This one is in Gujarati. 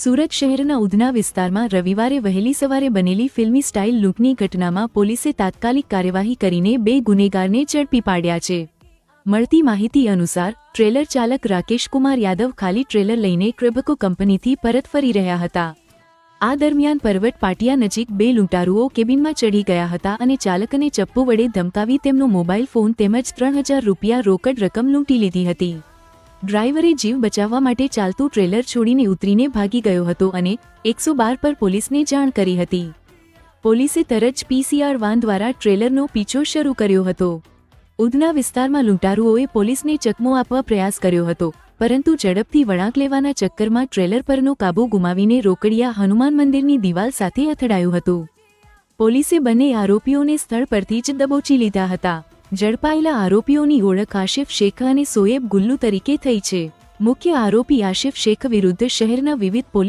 સુરત શહેરના ઉધના વિસ્તારમાં રવિવારે વહેલી સવારે બનેલી ફિલ્મી સ્ટાઇલ લૂંટની ઘટનામાં પોલીસે તાત્કાલિક કાર્યવાહી કરીને બે ગુનેગારને ઝડપી પાડ્યા છે. મળતી માહિતી અનુસાર, ટ્રેલર ચાલક રાકેશકુમાર યાદવ ખાલી ટ્રેલર લઈને ક્રેબકો કંપનીથી પરત ફરી રહ્યા હતા. આ દરમિયાન પર્વત પાટિયા નજીક બે લૂંટારુઓ કેબિનમાં ચડી ગયા હતા અને ચાલકને ચપ્પુ વડે ધમકાવી તેમનો મોબાઈલ ફોન તેમજ ત્રણ હજાર રૂપિયા રોકડ રકમ લૂંટી લીધી હતી. ડ્રાઈવરે જીવ બચાવવા માટે ચાલતું ટ્રેલર છોડીને ઉતરીને ભાગી ગયો હતો અને એકસો બાર પર પોલીસને જાણ કરી હતી. પોલીસે તરત જ પીસીઆર વાન દ્વારા ટ્રેલરનો પીછો શરૂ કર્યો હતો. ઉધના વિસ્તારમાં લૂંટારુઓએ પોલીસને ચકમો આપવા પ્રયાસ કર્યો હતો, પરંતુ ઝડપથી વળાંક લેવાના ચક્કરમાં ટ્રેલર પરનો કાબુ ગુમાવીને રોકડિયા હનુમાન મંદિરની દિવાલ સાથે અથડાયું હતું. પોલીસે બંને આરોપીઓને સ્થળ પરથી જ દબોચી લીધા હતા. ઝડપાયેલા આરોપીઓની ઓળખ આશિફ શેખ અને સોએબ ગુલ્લુ તરીકે થઈ છે. મુખ્ય આરોપી આશિફ શેખ વિરુદ્ધ શહેરના વિવિધ પોલીસ